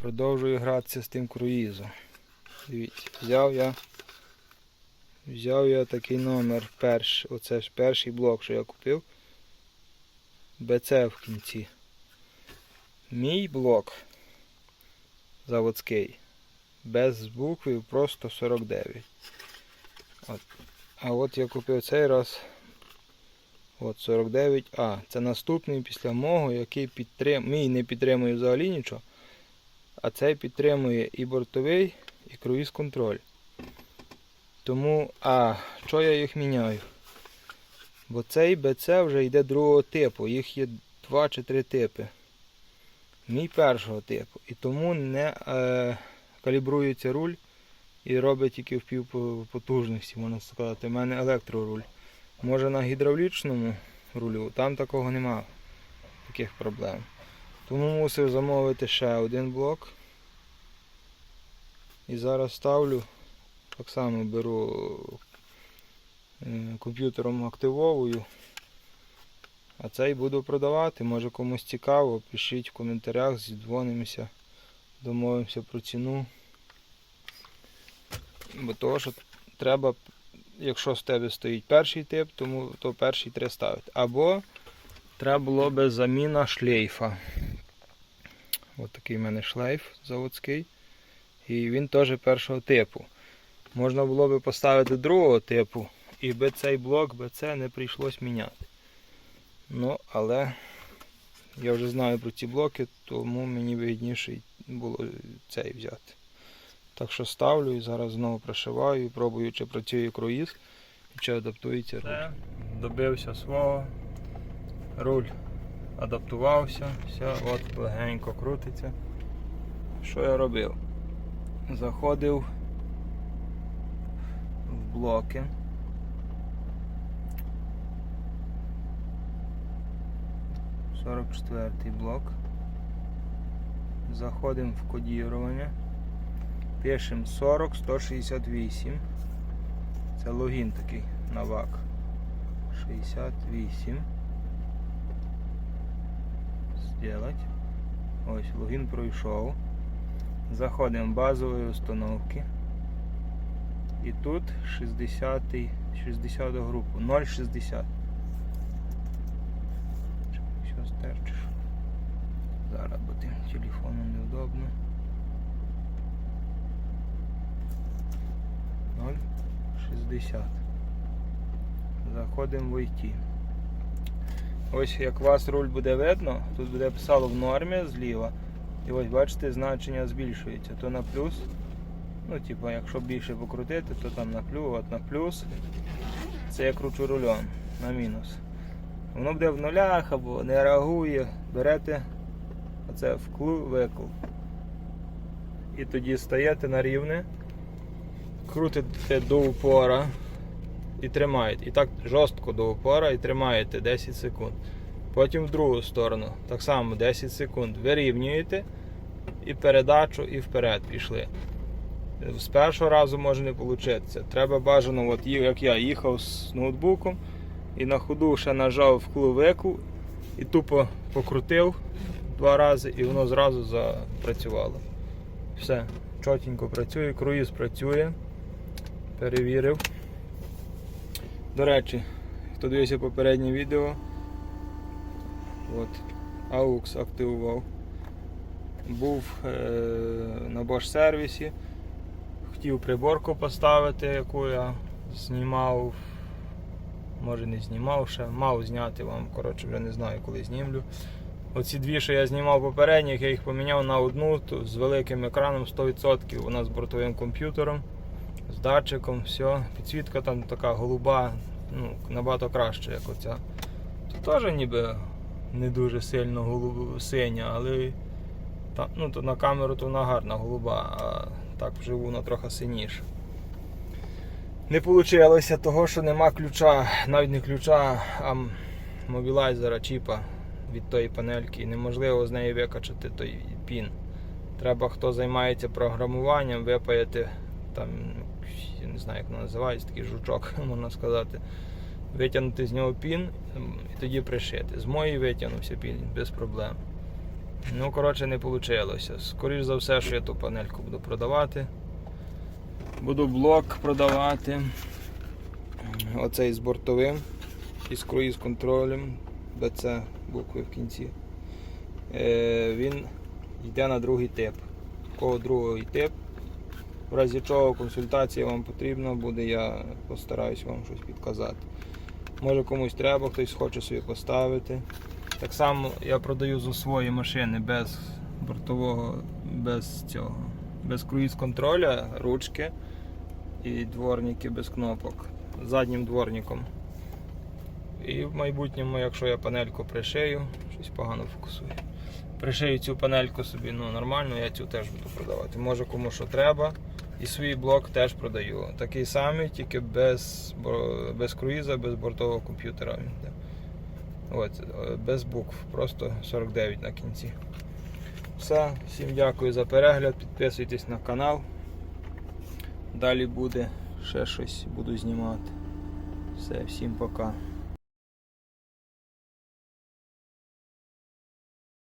Продовжую гратися з тим круїзом. Дивіться, взяв я. Взяв я такий номер перший. Оце ж перший блок, що я купив. БЦ в кінці. Мій блок заводський. Без букви просто 49. От. А от я купив цей раз. От 49А. Це наступний після мого, який підтрим... мій не підтримує взагалі нічого. А цей підтримує і бортовий, і круїз контроль. Тому, а, що я їх міняю? Бо цей БЦ вже йде другого типу. Їх є два чи три типи. Мій першого типу. І тому не е, калібрується руль і робить тільки в пів потужності, можна сказати. У мене електроруль. Може на гідравлічному рулю, там такого нема таких проблем. Тому мусив замовити ще один блок. І зараз ставлю, так само беру е, комп'ютером активовую. А цей буду продавати. Може комусь цікаво, пишіть в коментарях, зідзвонимося, домовимося про ціну. Бо того, що треба, якщо з тебе стоїть перший тип, тому то перший треба ставити. Або треба було би заміна шлейфа. Ось такий в мене шлейф заводський. І він теж першого типу. Можна було би поставити другого типу, і би цей блок би це не прийшлось міняти. Ну, але я вже знаю про ці блоки, тому мені вигідніше було цей взяти. Так що ставлю і зараз знову прошиваю і пробую, чи працює круїз, чи адаптується руль. Добився свого. Руль адаптувався, все, от легенько крутиться. Що я робив? Заходив в блоки. Сорок четвертий блок. Заходимо в кодірування. Пишемо 40 168. Це логін такий на ВАК. 68. Сделать. Ось логін пройшов. Заходимо в базові установки. І тут 60 60 групу. 0,60. Що стерчиш? Зараз, бо тим телефоном неудобно. 0,60. Заходимо в IT. Ось як вас руль буде видно, тут буде писало в нормі зліва. І ось бачите, значення збільшується. То на плюс. Ну, типу, якщо більше покрутити, то там на плюс, от на плюс. Це я кручу рулем на мінус. Воно буде в нулях або не реагує. Берете оце вклу викл. І тоді стаєте на рівне, крутите до упора і тримаєте. І так жорстко до упора і тримаєте 10 секунд. Потім в другу сторону. Так само 10 секунд. Вирівнюєте і передачу, і вперед пішли. З першого разу може не вийти. Треба бажано, от, як я їхав з ноутбуком і на ходу ще нажав вкловику і тупо покрутив два рази і воно зразу запрацювало. Все, чотенько працює, круїз працює. Перевірив. До речі, хто дивився попереднє відео, от, AUX активував. Був е, на Bosch сервісі. Хотів приборку поставити, яку я знімав. Може не знімав ще, мав зняти вам, коротше, вже не знаю, коли знімлю. Оці дві, що я знімав попередніх, я їх поміняв на одну з великим екраном 100%. Вона з бортовим комп'ютером, з датчиком, все. Підсвітка там така голуба, ну, набагато краще, як оця. Тут теж ніби не дуже сильно голуб... синя, але та, ну, то на камеру то вона гарна голуба, а так вживу вона трохи синіша. Не вийшло того, що нема ключа, навіть не ключа, а мобілайзера, чіпа від тої панельки. Неможливо з неї викачати той пін. Треба, хто займається програмуванням, випаяти там, я не знаю, як воно називається, такий жучок, можна сказати. Витягнути з нього пін і тоді пришити. З моєї витягнувся пін без проблем. Ну, коротше, не вийшло. Скоріше за все, що я ту панельку буду продавати. Буду блок продавати. Оцей з бортовим. Із круїз контролем. БЦ букви в кінці. Е, він йде на другий тип. Кого другий тип. В разі чого консультація вам потрібна буде, я постараюсь вам щось підказати. Може комусь треба, хтось хоче собі поставити. Так само я продаю за свої машини без бортового, без цього, без круїз контроля, ручки і дворники без кнопок. Заднім дворником. І в майбутньому, якщо я панельку пришию, щось погано фокусує. Пришию цю панельку собі ну, нормально, я цю теж буду продавати. Може кому що треба. І свій блок теж продаю. Такий самий, тільки без, без круїза, без бортового комп'ютера. От, без букв, просто 49 на кінці. Все, всім дякую за перегляд, підписуйтесь на канал. Далі буде ще щось буду знімати. Все, всім пока.